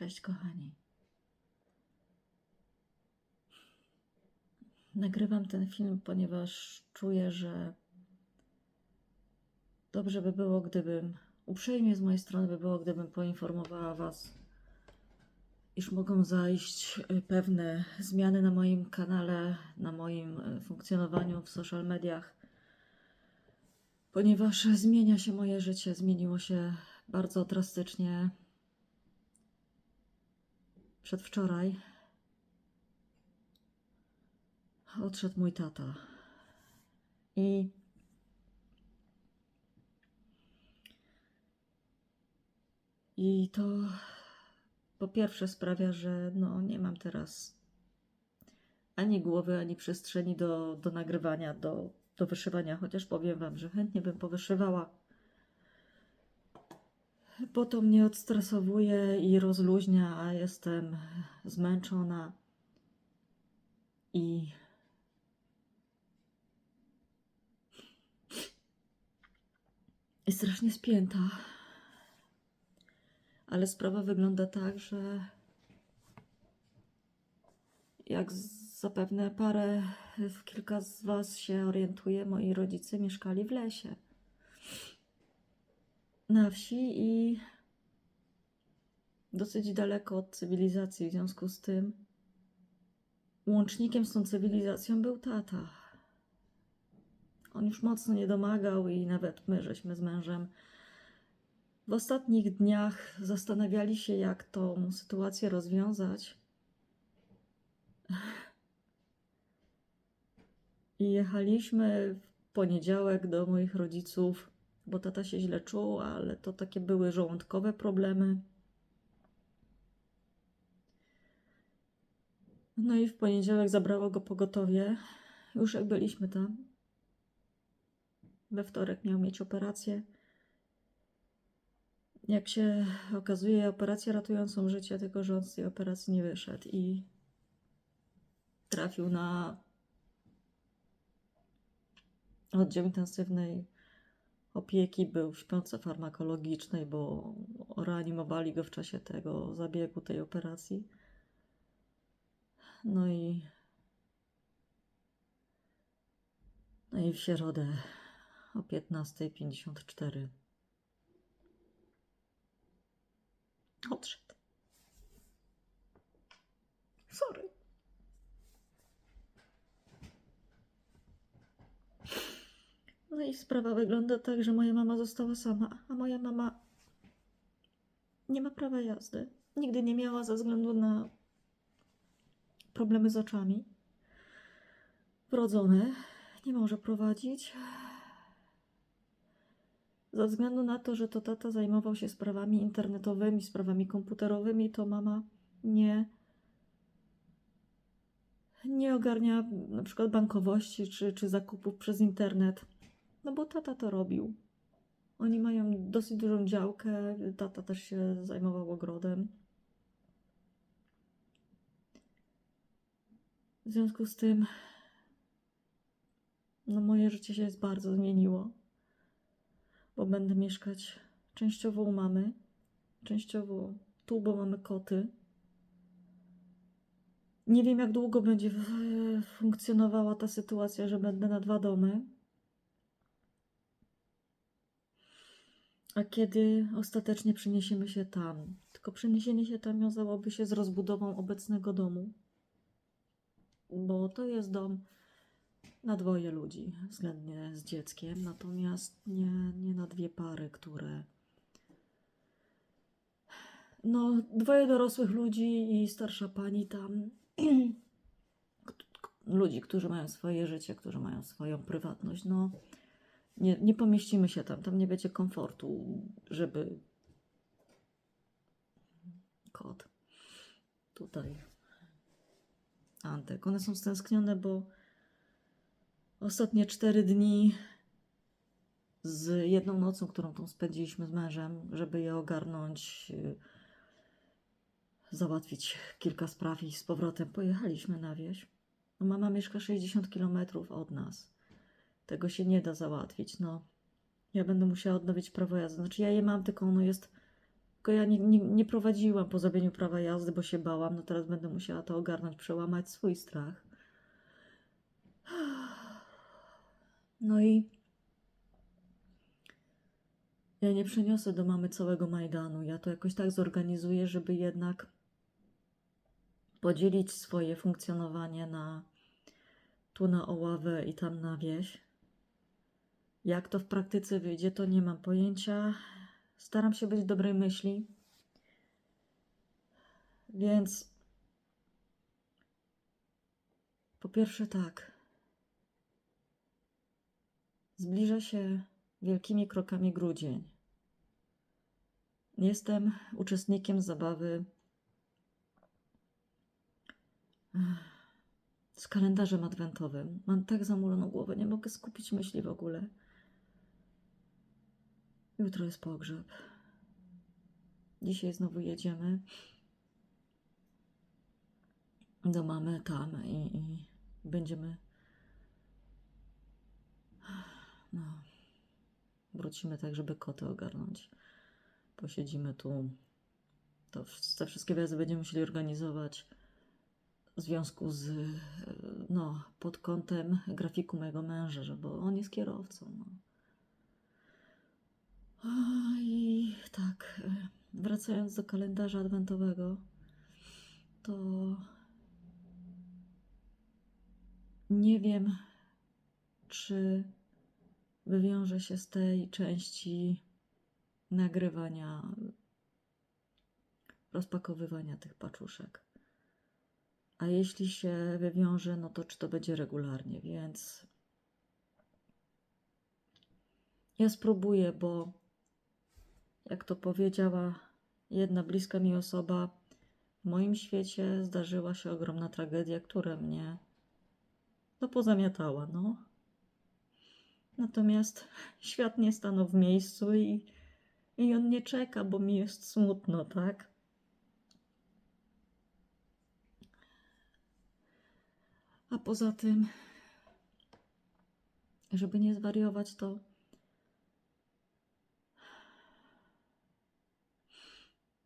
Cześć, kochani. Nagrywam ten film, ponieważ czuję, że dobrze by było, gdybym, uprzejmie z mojej strony by było, gdybym poinformowała Was, iż mogą zajść y, pewne zmiany na moim kanale, na moim y, funkcjonowaniu w social mediach, ponieważ zmienia się moje życie, zmieniło się bardzo drastycznie przedwczoraj odszedł mój tata. I i to po pierwsze sprawia, że no nie mam teraz ani głowy, ani przestrzeni do, do nagrywania, do, do wyszywania, chociaż powiem Wam, że chętnie bym powyszywała bo to mnie odstresowuje i rozluźnia, a jestem zmęczona i strasznie spięta. Ale sprawa wygląda tak, że jak zapewne parę, kilka z Was się orientuje, moi rodzice mieszkali w lesie na wsi i dosyć daleko od cywilizacji. W związku z tym łącznikiem z tą cywilizacją był tata. On już mocno nie domagał i nawet my, żeśmy z mężem w ostatnich dniach zastanawiali się, jak tą sytuację rozwiązać. I jechaliśmy w poniedziałek do moich rodziców bo tata się źle czuł, ale to takie były żołądkowe problemy. No i w poniedziałek zabrało go pogotowie, już jak byliśmy tam. We wtorek miał mieć operację. Jak się okazuje, operację ratującą życie, tylko że on z tej operacji nie wyszedł i trafił na oddział intensywnej opieki był w śpiące farmakologicznej, bo reanimowali go w czasie tego zabiegu, tej operacji. No i. No i w środę o 15.54 odszedł. Sorry. No i sprawa wygląda tak, że moja mama została sama, a moja mama nie ma prawa jazdy. Nigdy nie miała ze względu na problemy z oczami. Wrodzone, nie może prowadzić. Ze względu na to, że to tata zajmował się sprawami internetowymi, sprawami komputerowymi, to mama nie nie ogarnia na przykład bankowości czy, czy zakupów przez internet. No bo tata to robił. Oni mają dosyć dużą działkę, tata też się zajmował ogrodem. W związku z tym, no moje życie się bardzo zmieniło, bo będę mieszkać częściowo u mamy, częściowo tu, bo mamy koty. Nie wiem, jak długo będzie funkcjonowała ta sytuacja, że będę na dwa domy. A kiedy ostatecznie przeniesiemy się tam? Tylko przeniesienie się tam wiązałoby się z rozbudową obecnego domu, bo to jest dom na dwoje ludzi, względnie z dzieckiem, natomiast nie, nie na dwie pary, które. No, dwoje dorosłych ludzi i starsza pani tam. ludzi, którzy mają swoje życie, którzy mają swoją prywatność. No, nie, nie pomieścimy się tam, tam nie będzie komfortu, żeby. Kot. Tutaj. Antek. One są stęsknione, bo ostatnie cztery dni z jedną nocą, którą tam spędziliśmy z mężem, żeby je ogarnąć, y, załatwić kilka spraw i z powrotem pojechaliśmy na wieś. No, Mama mieszka 60 km od nas. Tego się nie da załatwić. No, ja będę musiała odnowić prawo jazdy. Znaczy, ja je mam, tylko ono jest Tylko ja nie, nie, nie prowadziłam po zabieniu prawa jazdy, bo się bałam. No teraz będę musiała to ogarnąć, przełamać swój strach. No i ja nie przeniosę do mamy całego Majdanu. Ja to jakoś tak zorganizuję, żeby jednak podzielić swoje funkcjonowanie na tu na Oławę i tam na wieś. Jak to w praktyce wyjdzie, to nie mam pojęcia. Staram się być dobrej myśli. Więc po pierwsze tak. Zbliża się wielkimi krokami grudzień. Jestem uczestnikiem zabawy z kalendarzem adwentowym. Mam tak zamuloną głowę, nie mogę skupić myśli w ogóle. Jutro jest pogrzeb. Dzisiaj znowu jedziemy do mamy tam i, i będziemy. No, wrócimy tak, żeby koty ogarnąć. Posiedzimy tu. To te wszystkie wyjazdy będziemy musieli organizować w związku z, no, pod kątem grafiku mojego męża, bo on jest kierowcą. No. I tak, e, wracając do kalendarza adwentowego, to nie wiem, czy wywiąże się z tej części nagrywania, rozpakowywania tych paczuszek. A jeśli się wywiąże, no to czy to będzie regularnie, więc ja spróbuję, bo jak to powiedziała jedna bliska mi osoba, w moim świecie zdarzyła się ogromna tragedia, która mnie no pozamiatała, no. Natomiast świat nie stanął w miejscu i, i on nie czeka, bo mi jest smutno, tak? A poza tym, żeby nie zwariować, to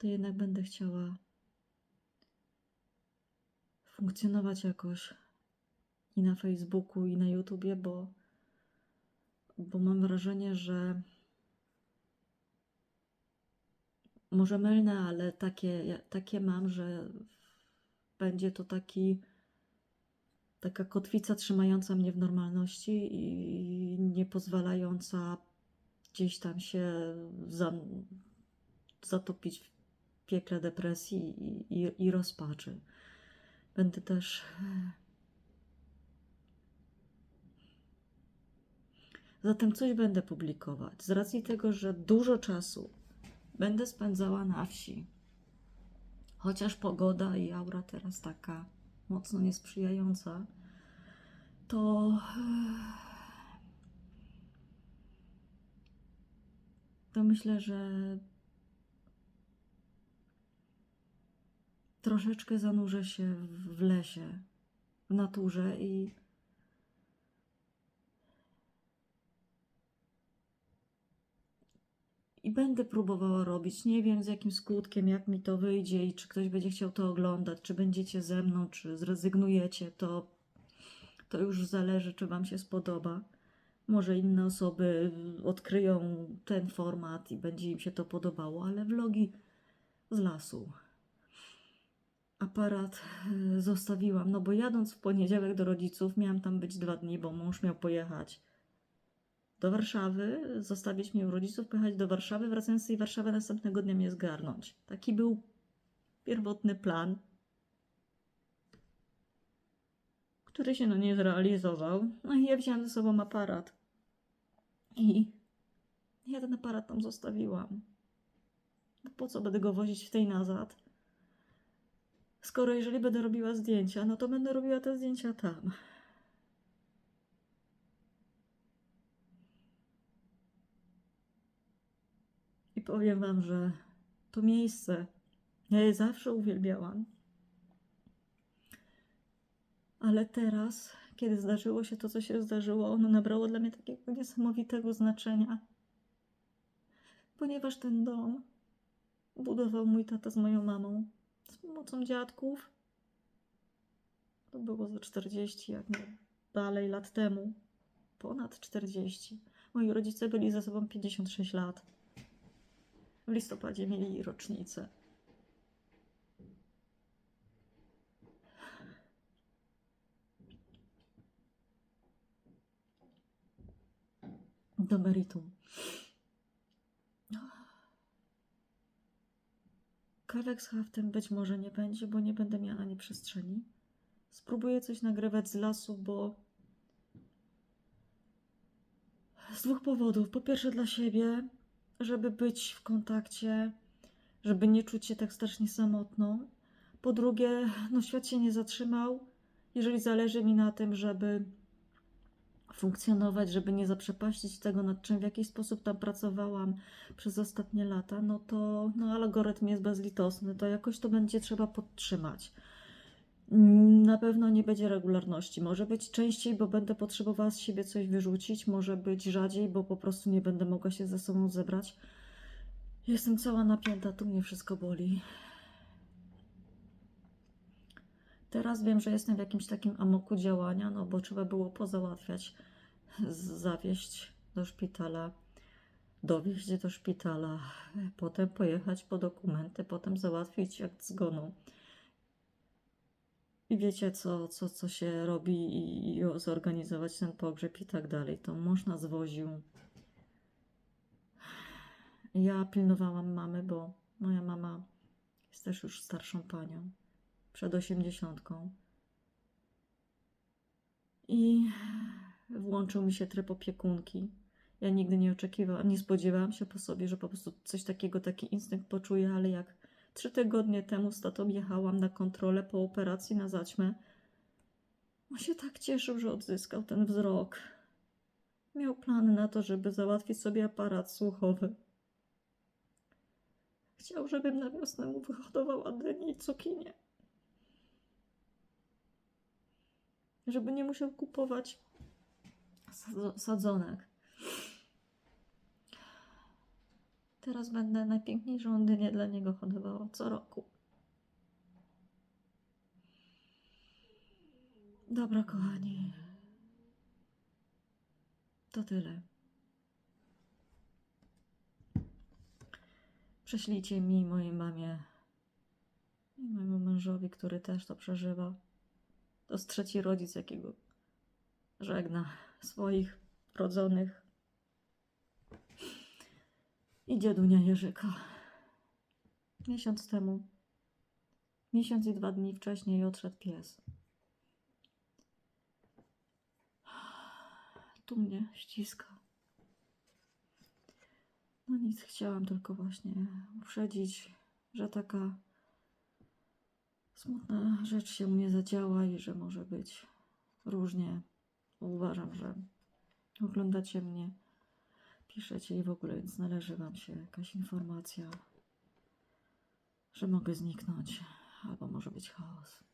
to jednak będę chciała funkcjonować jakoś i na Facebooku, i na YouTubie, bo, bo mam wrażenie, że może mylne, ale takie, takie mam, że będzie to taki taka kotwica trzymająca mnie w normalności i nie pozwalająca gdzieś tam się za, zatopić piekle depresji i, i, i rozpaczy. Będę też. Zatem coś będę publikować. Z racji tego, że dużo czasu będę spędzała na wsi, chociaż pogoda i aura teraz taka mocno niesprzyjająca, to. To myślę, że troszeczkę zanurzę się w lesie, w naturze i i będę próbowała robić. Nie wiem z jakim skutkiem, jak mi to wyjdzie i czy ktoś będzie chciał to oglądać, czy będziecie ze mną, czy zrezygnujecie, to, to już zależy, czy Wam się spodoba. Może inne osoby odkryją ten format i będzie im się to podobało, ale vlogi z lasu aparat e, zostawiłam, no bo jadąc w poniedziałek do rodziców, miałam tam być dwa dni, bo mąż miał pojechać do Warszawy, zostawić mnie u rodziców, pojechać do Warszawy, wracając z tej Warszawy następnego dnia mnie zgarnąć. Taki był pierwotny plan, który się no nie zrealizował. No i ja wziąłem ze sobą aparat. I ja ten aparat tam zostawiłam. No po co będę go wozić w tej nazad? Skoro jeżeli będę robiła zdjęcia, no to będę robiła te zdjęcia tam. I powiem wam, że to miejsce, ja je zawsze uwielbiałam. Ale teraz, kiedy zdarzyło się to, co się zdarzyło, ono nabrało dla mnie takiego niesamowitego znaczenia. Ponieważ ten dom budował mój tata z moją mamą z pomocą dziadków. To było ze 40, jak nie dalej lat temu. Ponad 40. Moi rodzice byli ze sobą 56 lat. W listopadzie mieli rocznicę. Do meritum. Kawek z haftem być może nie będzie, bo nie będę miała ani przestrzeni. Spróbuję coś nagrywać z lasu, bo z dwóch powodów. Po pierwsze dla siebie, żeby być w kontakcie, żeby nie czuć się tak strasznie samotną. Po drugie, no świat się nie zatrzymał. Jeżeli zależy mi na tym, żeby funkcjonować, żeby nie zaprzepaścić tego, nad czym w jakiś sposób tam pracowałam przez ostatnie lata, no to no, algorytm jest bezlitosny, to jakoś to będzie trzeba podtrzymać. Na pewno nie będzie regularności. Może być częściej, bo będę potrzebowała z siebie coś wyrzucić, może być rzadziej, bo po prostu nie będę mogła się ze sobą zebrać. Jestem cała napięta, tu mnie wszystko boli. Teraz wiem, że jestem w jakimś takim amoku działania, no bo trzeba było pozałatwiać, zawieźć do szpitala, dowieźć do szpitala, potem pojechać po dokumenty, potem załatwić akt zgonu. I wiecie, co, co, co się robi i, i zorganizować ten pogrzeb i tak dalej. To mąż nas woził. Ja pilnowałam mamy, bo moja mama jest też już starszą panią, przed osiemdziesiątką. I włączył mi się tryb opiekunki. Ja nigdy nie oczekiwałam, nie spodziewałam się po sobie, że po prostu coś takiego, taki instynkt poczuję, ale jak trzy tygodnie temu z tatą jechałam na kontrolę po operacji na zaćmę, on się tak cieszył, że odzyskał ten wzrok. Miał plany na to, żeby załatwić sobie aparat słuchowy. Chciał, żebym na wiosnę mu wyhodowała dynię i cukinię. Żeby nie musiał kupować sadzo- sadzonek. Teraz będę najpiękniejszą dynię dla niego hodowała co roku. Dobra, kochani. To tyle. Prześlijcie mi, mojej mamie i mojemu mężowi, który też to przeżywa. To jest trzeci rodzic, jakiego żegna swoich rodzonych. I dziadunia Jerzyka. Miesiąc temu, miesiąc i dwa dni wcześniej odszedł pies. Tu mnie ściska. No nic, chciałam tylko właśnie uprzedzić, że taka smutna rzecz się u mnie zadziała i że może być różnie. Uważam, że oglądacie mnie, piszecie i w ogóle, więc należy Wam się jakaś informacja, że mogę zniknąć, albo może być chaos.